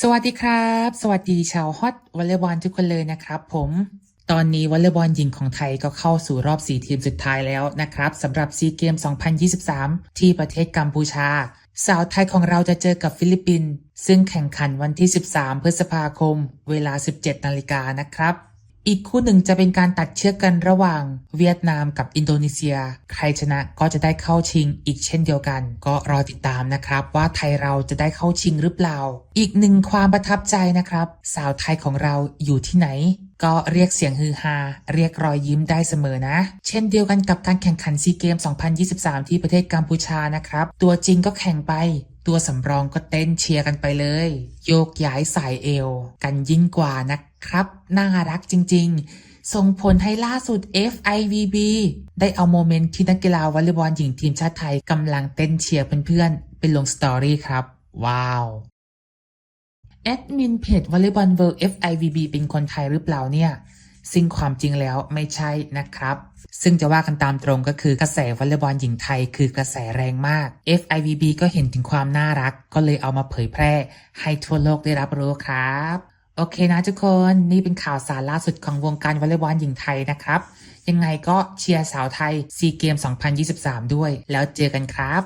สวัสดีครับ สวัสดีชาวฮอตวอลเลย์บอลทุกคนเลยนะครับผมตอนนี้วอลเลย์บอลหญิงของไทยก็เข้าสู่รอบ 4 ทีมสุดท้ายแล้วนะครับสำหรับซีเกม 2023 ที่ประเทศกัมพูชา สาวไทยของเราจะเจอกับฟิลิปปินส์ซึ่งแข่งขันวันที่ 13 พฤษภาคม เวลา 17 นาฬิกานะครับ อีกคู่หนึ่งจะเป็นการตัดเชือกกันระหว่างเวียดนามกับอินโดนีเซีย ใครชนะก็จะได้เข้าชิงอีกเช่นเดียวกัน ก็รอติดตามนะครับว่าไทยเราจะได้เข้าชิงหรือเปล่า อีกหนึ่งความประทับใจนะครับ สาวไทยของเราอยู่ที่ไหน ก็เรียกเสียงฮือฮาเรียกรอยยิ้มได้เสมอนะ เช่นเดียวกันกับการแข่งขันซีเกม 2023 ที่ประเทศกัมพูชานะครับ ตัวจริงก็แข่งไปตัวสำรองก็เต้นเชียร์กันไปเลย โยกย้ายสายเอว กันยิ่งกว่านะ ครับ น่ารักจริง ๆ ส่งผลให้ล่าสุด FIVB ได้เอาโมเมนต์ที่นักกีฬาวอลเลย์บอลหญิงทีมชาติไทยกำลังเต้นเชียร์เพื่อนๆเป็นลงสตอรี่ครับ ว้าวแอดมินเพจวอลเลย์บอลเวิลด์ FIVB เป็นคนไทยหรือเปล่าเนี่ยซึ่งความจริงแล้วไม่ใช่นะครับ ซึ่งจะว่ากันตามตรงก็คือกระแสวอลเลย์บอลหญิงไทยคือกระแสแรงมาก FIVB ก็เห็นถึงความน่ารักก็เลยเอามาเผยแพร่ให้ทั่วโลกได้รับรู้ครับ โอเคนะทุกคนนี่เป็นข่าวสารล่าสุดของวงการวอลเลย์บอลหญิงไทยนะครับ ยังไงก็เชียร์สาวไทยซีเกม 2023 ด้วย แล้วเจอกันครับ